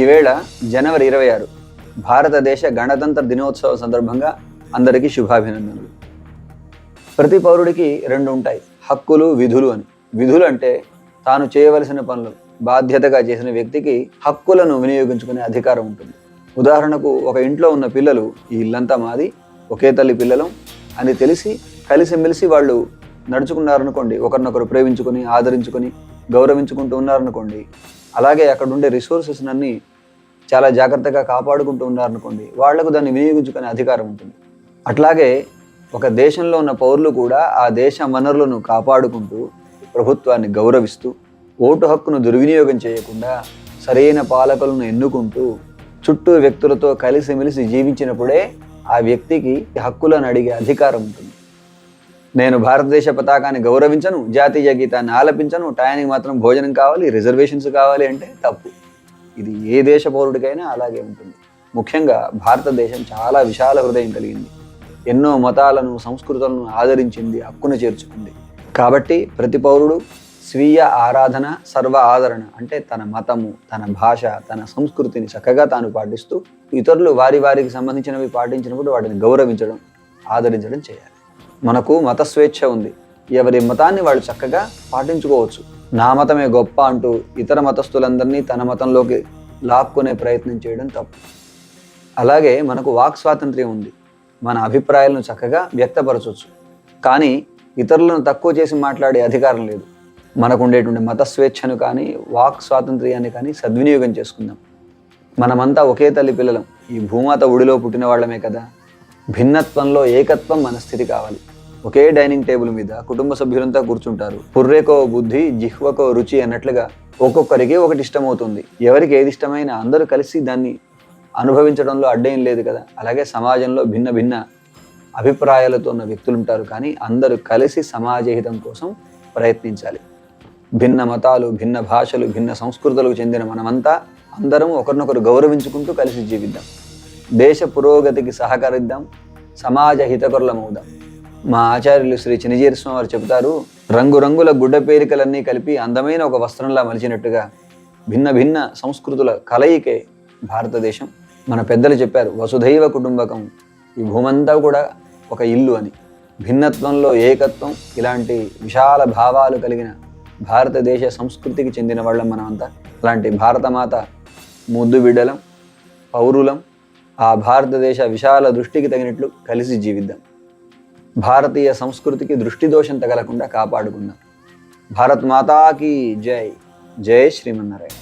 ఈవేళ జనవరి ఇరవై ఆరు భారతదేశ గణతంత్ర దినోత్సవ సందర్భంగా అందరికీ శుభాభినందనలు. ప్రతి పౌరుడికి రెండు ఉంటాయి హక్కులు విధులు అని. విధులు అంటే తాను చేయవలసిన పనులు బాధ్యతగా చేసిన వ్యక్తికి హక్కులను వినియోగించుకునే అధికారం ఉంటుంది. ఉదాహరణకు ఒక ఇంట్లో ఉన్న పిల్లలు ఈ ఇల్లంతా మాది ఒకే తల్లి పిల్లలం అని తెలిసి కలిసిమెలిసి వాళ్ళు నడుచుకున్నారనుకోండి ఒకరినొకరు ప్రేమించుకొని ఆదరించుకొని గౌరవించుకుంటూ ఉన్నారనుకోండి అలాగే అక్కడ ఉండే రిసోర్సెస్ అన్ని చాలా జాగ్రత్తగా కాపాడుకుంటూ ఉన్నారనుకోండి వాళ్ళకు దాన్ని వినియోగించుకునే అధికారం ఉంటుంది. అట్లాగే ఒక దేశంలో ఉన్న పౌరులు కూడా ఆ దేశ వనరులను కాపాడుకుంటూ ప్రభుత్వాన్ని గౌరవిస్తూ ఓటు హక్కును దుర్వినియోగం చేయకుండా సరైన పాలకులను ఎన్నుకుంటూ చుట్టూ వ్యక్తులతో కలిసిమెలిసి జీవించినప్పుడే ఆ వ్యక్తికి హక్కులను అడిగే అధికారం ఉంటుంది. నేను భారతదేశ పతాకాన్ని గౌరవించను జాతీయ గీతాన్ని ఆలపించను టయానికి మాత్రం భోజనం కావాలి రిజర్వేషన్స్ కావాలి అంటే తప్పు. ఇది ఏ దేశ పౌరుడికైనా అలాగే ఉంటుంది. ముఖ్యంగా భారతదేశం చాలా విశాల హృదయం కలిగింది. ఎన్నో మతాలను సంస్కృతులను ఆదరించింది హక్కును చేర్చుకుంది. కాబట్టి ప్రతి పౌరుడు స్వీయ ఆరాధన సర్వ ఆదరణ అంటే తన మతము తన భాష తన సంస్కృతిని చక్కగా తాను పాటిస్తూ ఇతరులు వారి వారికి సంబంధించినవి పాటించినప్పుడు వాటిని గౌరవించడం ఆదరించడం చేయాలి. మనకు మత స్వేచ్ఛ ఉంది. ఎవరి మతాన్ని వాళ్ళు చక్కగా పాటించుకోవచ్చు. నా మతమే గొప్ప అంటూ ఇతర మతస్థులందరినీ తన మతంలోకి లాక్కునే ప్రయత్నం చేయడం తప్పు. అలాగే మనకు వాక్ స్వాతంత్ర్యం ఉంది. మన అభిప్రాయాలను చక్కగా వ్యక్తపరచవచ్చు కానీ ఇతరులను తక్కువ చేసి మాట్లాడే అధికారం లేదు. మనకు ఉండేటువంటి మత స్వేచ్ఛను కానీ వాక్ స్వాతంత్ర్యాన్ని కానీ సద్వినియోగం చేసుకుందాం. మనమంతా ఒకే తల్లి పిల్లలం. ఈ భూమాత ఒడిలో పుట్టిన వాళ్ళమే కదా. భిన్నత్వంలో ఏకత్వం మన స్థితి కావాలి. ఒకే డైనింగ్ టేబుల్ మీద కుటుంబ సభ్యులంతా కూర్చుంటారు. పుర్రేకో బుద్ధి జిహ్వకో రుచి అన్నట్లుగా ఒక్కొక్కరికి ఒకటి ఇష్టమవుతుంది. ఎవరికి ఏది ఇష్టమైనా అందరూ కలిసి దాన్ని అనుభవించడంలో అడ్డేం లేదు కదా. అలాగే సమాజంలో భిన్న భిన్న అభిప్రాయాలతో ఉన్న వ్యక్తులు ఉంటారు కానీ అందరూ కలిసి సమాజహితం కోసం ప్రయత్నించాలి. భిన్న మతాలు భిన్న భాషలు భిన్న సంస్కృతులకు చెందిన మనమంతా అందరం ఒకరినొకరు గౌరవించుకుంటూ కలిసి జీవిద్దాం. దేశ పురోగతికి సహకరిద్దాం సమాజ హితకరులమవుదాం మా ఆచార్యులు శ్రీ చినజీర స్వామి వారు చెబుతారు రంగురంగుల గుడ్డ పేరికలన్నీ కలిపి అందమైన ఒక వస్త్రంలా మలిచినట్టుగా భిన్న భిన్న సంస్కృతుల కలయికే భారతదేశం. మన పెద్దలు చెప్పారు వసుధైవ కుటుంబకం ఈ భూమంతా కూడా ఒక ఇల్లు అని. భిన్నత్వంలో ఏకత్వం ఇలాంటి విశాల భావాలు కలిగిన భారతదేశ సంస్కృతికి చెందిన వాళ్ళం మనమంతా. అలాంటి భారతమాత ముద్దు బిడ్డలం పౌరులం ఆ భారతదేశ విశాల దృష్టికి తగినట్లు కలిసి జీవిద్దాం. భారతీయ సంస్కృతికి దృష్టి దోషం తగలకుండా కాపాడుకుందాం. భారత్ మాతాకి జై. జై శ్రీమన్నారాయణ.